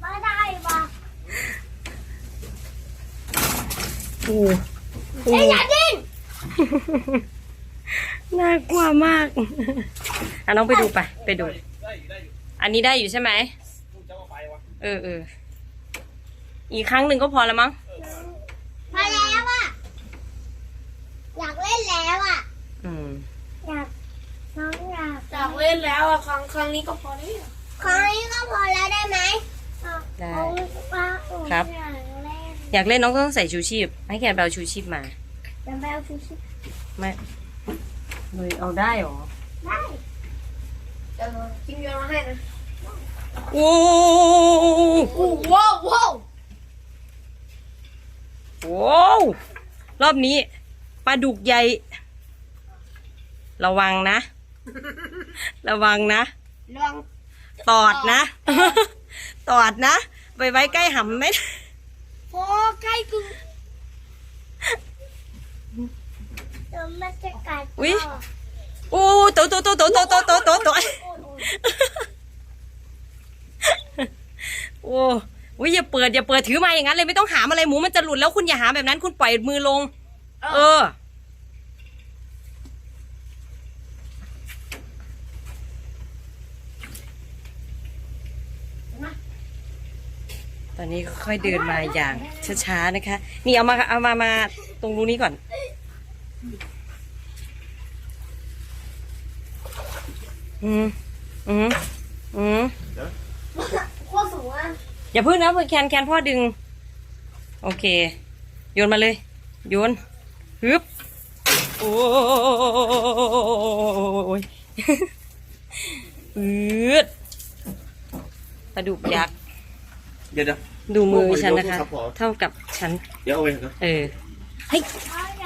ไม่ได้ปะโอ้โหเอ้ยอย่าดิ้นน่ากลัวมากอะน้องไปดูไป ไปดู อันนี้ได้อยู่ใช่ไหมเออเอออีกครั้งหนึ่งก็พอแล้วมั้งมาแล้วอะ อยากเล่นแล้วอะ อืม อยากน้องอยากจากเล่นแล้วอะครั้งครั้งนี้ก็พอแล้ว ครั้งนี้ก็พอแล้วได้ไหมได้เอาป้าอุ่นครับ อยากเล่นอยากเล่นน้องก็ต้องใส่ชูชีพ ให้แกนไปเอาชูชีพมาจะไปเอาชูชีพไม่เลยเอาได้หรอ ได้เออกินโยนมาให้นะโอ้โอ้ว้าวว้าวโหรอบนี้ปลาดุกใหญ่ ระวังนะ ระวังนะลอง ตอดนะ ตอดนะไปไว้ใกล้หำไหมพอใกล้กึ่งเดี๋ยวมันจะกัดอุ๊ยต่อโอ้ตัวตัวตัวตัวตัวตัวตัวตัวตัวโอ้อุ๊ยอย่าเปิดอย่าเปิดถือมาอย่างนั้นเลยไม่ต้องหามอะไรหมูมันจะหลุดแล้วคุณอย่าหามแบบนั้นคุณปล่อยมือลง เออ ตอนนี้ค่อยเดินมาอย่างช้าๆนะคะ นี่เอามาเอามามาตรงรูนี้ก่อน อืมอืมอืมโคตรสูงอะอย่าพึ่งนะแคนแคนพ่อดึง โอเค โยนมาเลย โยนฮึบโอ้ยอืดปลาดุกยักษ์ เดี๋ยวเดี๋ยว ดูมือฉันนะคะครับผมเท่ากับฉัน เดี๋ยวเอาไปนะเออ เฮ้ยเอา